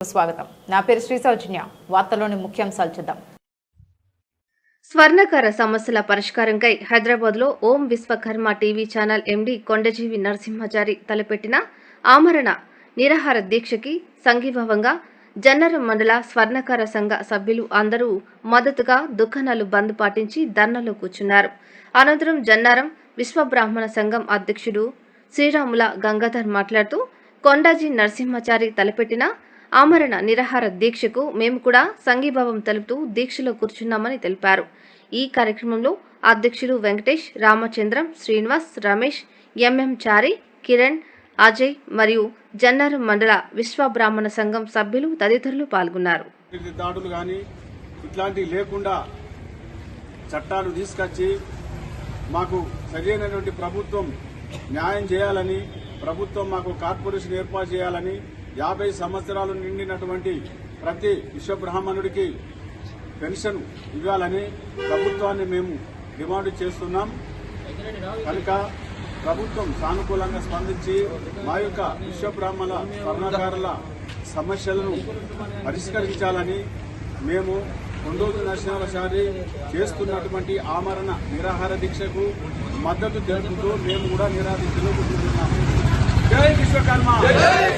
స్వాగతం. నా పేరు శ్రీ సౌజన్య వార్తలోని ముఖ్యాంశాలు చూద్దాం. స్వర్ణకార సమస్యల పరిష్కారంకై హైదరాబాద్లో Om Vishwakarma TV channel MD Kondajeevi Narasimhachari తలపెట్టిన ఆమరణ నిరాహార దీక్షకి సంఘీభావంగా జన్నరం మండల స్వర్ణకార సంఘ సభ్యులు అందరూ మద్దతుగా దుకాణాలు బంద్ పాటించి ధర్నాలో కూర్చున్నారు. అనంతరం జన్నారం విశ్వబ్రాహ్మణ సంఘం అధ్యక్షుడు శ్రీరాముల గంగాధర్ మాట్లాడుతూ కొండాజీ నరసింహాచారి తలపెట్టిన ఆమరణ నిరాహార దీక్షకు మేము కూడా సంఘీభావం తెలుపుతూ దీక్షలో కూర్చున్నామని తెలిపారు. ఈ కార్యక్రమంలో అధ్యక్షులు వెంకటేష్ రామచంద్రం శ్రీనివాస్ రమేష్ ఎంఎం చారి కిరణ్ అజయ్ మరియు జన్నారం మండల విశ్వ బ్రాహ్మణ సంఘం సభ్యులు తదితరులు పాల్గొన్నారు. దాడులు కానీ ఇట్లాంటివి లేకుండా చట్టాలు తీసుకొచ్చి మాకు సరైనటువంటి ప్రభుత్వం న్యాయం చేయాలని ప్రభుత్వం మాకు కార్పొరేషన్ ఏర్పాటు చేయాలని యాభై సంవత్సరాలు నిండినటువంటి ప్రతి విశ్వబ్రాహ్మణుడికి పెన్షన్ ఇవ్వాలని ప్రభుత్వాన్ని మేము డిమాండ్ చేస్తున్నాం. కనుక ప్రభుత్వం సానుకూలంగా స్పందించి మా యొక్క విశ్వబ్రాహ్మణ కర్ణాకారుల సమస్యలను పరిష్కరించాలని మేము కొండోజు నరసింహాచారి చేస్తున్నటువంటి ఆమరణ నిరాహార దీక్షకు మద్దతు తెలుపుతూ మేము కూడా నిరాదీక్షలో కూర్చుంటున్నాము. జై విశ్వకర్మ! జై